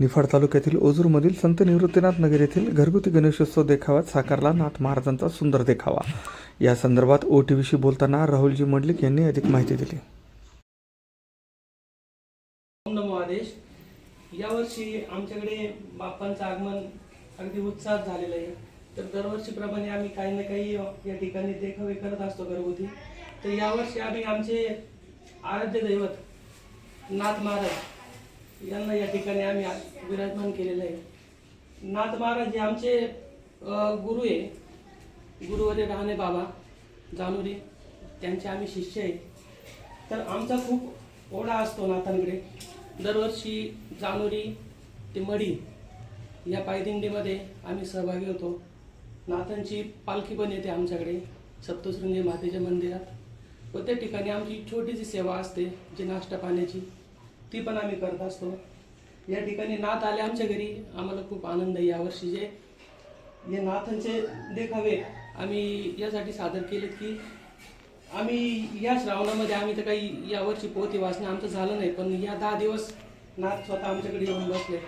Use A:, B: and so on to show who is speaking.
A: निफाड तालुक्यातील ओझूरमधील संत निवृत्तीनाथ नगर येथील घरगुती गणेशोत्सव देखाव्यात साकारला नाथ महाराजांचा सुंदर देखावा. या संदर्भात ओ टी व्हीशी बोलताना राहुलजी मंडलिक यांनी अधिक माहिती दिली.
B: नमो आदेश. यावर्षी आमच्याकडे बाप्पांचं आगमन अगदी उत्साहात झालेलं आहे. तर दरवर्षीप्रमाणे आम्ही काही ना काही या ठिकाणी देखावे करत असतो घरगुती. तर यावर्षी आम्ही आमचे आराध्य दैवत नाथ महाराज यांना या ठिकाणी आम्ही विराजमान केलेलं आहे. नाथ महाराज हे आमचे गुरु आहे. गुरुवरे राहणे बाबा जानोरी त्यांचे आम्ही शिष्य आहे. तर आमचा खूप ओढा असतो नाथांकडे. दरवर्षी जानेवारी ते मडी या पायदिंडीमध्ये आम्ही सहभागी होतो. नाथांची पालखी पण येते आमच्याकडे सप्तशृंगी मातेच्या मंदिरात. व त्या ठिकाणी आमची छोटीशी सेवा असते जी नाश्ता पाण्याची. ती पण आम्ही करत असतो. या ठिकाणी नाथ आले आमच्या घरी. आम्हाला खूप आनंद आहे यावर्षी जे हे नाथांचे देखावे आम्ही यासाठी सादर केलेत की आम्ही या श्रावणामध्ये आम्ही तर काही यावर्षी पोथी वाचणे आमचं झालं नाही पण या दहा दिवस नाथ स्वतः आमच्याकडे येऊन बसले.